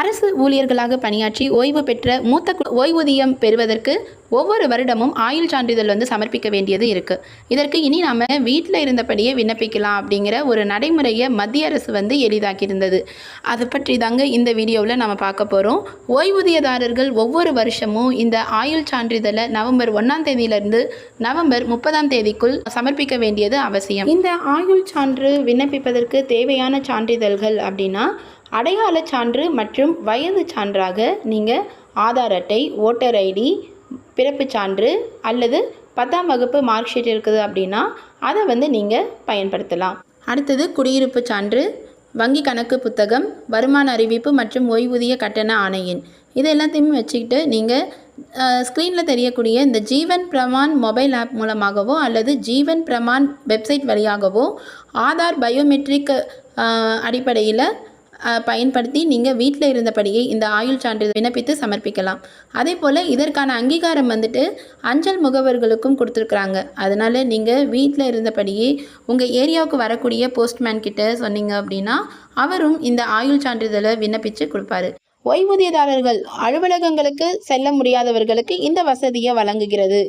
அரசு ஊழியர்களாக பணியாற்றி ஓய்வு பெற்ற மூத்த ஓய்வூதியம் பெறுவதற்கு ஒவ்வொரு வருடமும் ஆயுள் சான்றிதழ் வந்து சமர்ப்பிக்க வேண்டியது இருக்குது இதற்கு இனி நாம் வீட்டில் இருந்தபடியே விண்ணப்பிக்கலாம் அப்படிங்கிற ஒரு நடைமுறையை மத்திய அரசு வந்து எளிதாக்கியிருந்தது. அதை பற்றி தாங்க இந்த வீடியோவில் நம்ம பார்க்க போகிறோம் ஓய்வூதியதாரர்கள் ஒவ்வொரு வருஷமும் இந்த ஆயுள் சான்றிதழை நவம்பர் ஒன்றாம் தேதியிலிருந்து நவம்பர் முப்பதாம் தேதிக்குள் சமர்ப்பிக்க வேண்டியது அவசியம். இந்த ஆயுள் சான்று விண்ணப்பிப்பதற்கு தேவையான சான்றிதழ்கள் அப்படின்னா அடையாள சான்று மற்றும் வயது சான்றாக நீங்கள் ஆதார் அட்டை ஓட்டர் ஐடி பிறப்புச் சான்று அல்லது பத்தாம் வகுப்பு மார்க் ஷீட் இருக்குது அப்படின்னா அதை வந்து நீங்கள் பயன்படுத்தலாம். அடுத்தது குடியிருப்பு சான்று வங்கி கணக்கு புத்தகம் வருமான அறிவிப்பு மற்றும் ஓய்வூதிய கட்டண ஆணையின். இது எல்லாத்தையுமே வச்சுக்கிட்டு நீங்கள் ஸ்க்ரீனில் தெரியக்கூடிய இந்த ஜீவன் பிரமான் மொபைல் ஆப் மூலமாகவோ அல்லது ஜீவன் பிரமான் வெப்சைட் வழியாகவோ ஆதார் பயோமெட்ரிக் அடிப்படையில் பயன்படுத்தி நீங்கள் வீட்டில் இருந்தபடியே இந்த ஆயுள் சான்றிதழ் விண்ணப்பித்து சமர்ப்பிக்கலாம். அதே போல் இதற்கான அங்கீகாரம் வந்துட்டு அஞ்சல் முகவர்களுக்கும் கொடுத்துருக்குறாங்க. அதனால் நீங்கள் வீட்டில் இருந்தபடியே உங்கள் ஏரியாவுக்கு வரக்கூடிய போஸ்ட்மேன் கிட்ட சொன்னீங்க அப்படின்னா அவரும் இந்த ஆயுள் சான்றிதழை விண்ணப்பித்து கொடுப்பாரு. ஓய்வூதியதாரர்கள் அலுவலகங்களுக்கு செல்ல முடியாதவர்களுக்கு இந்த வசதியை வழங்குகிறது.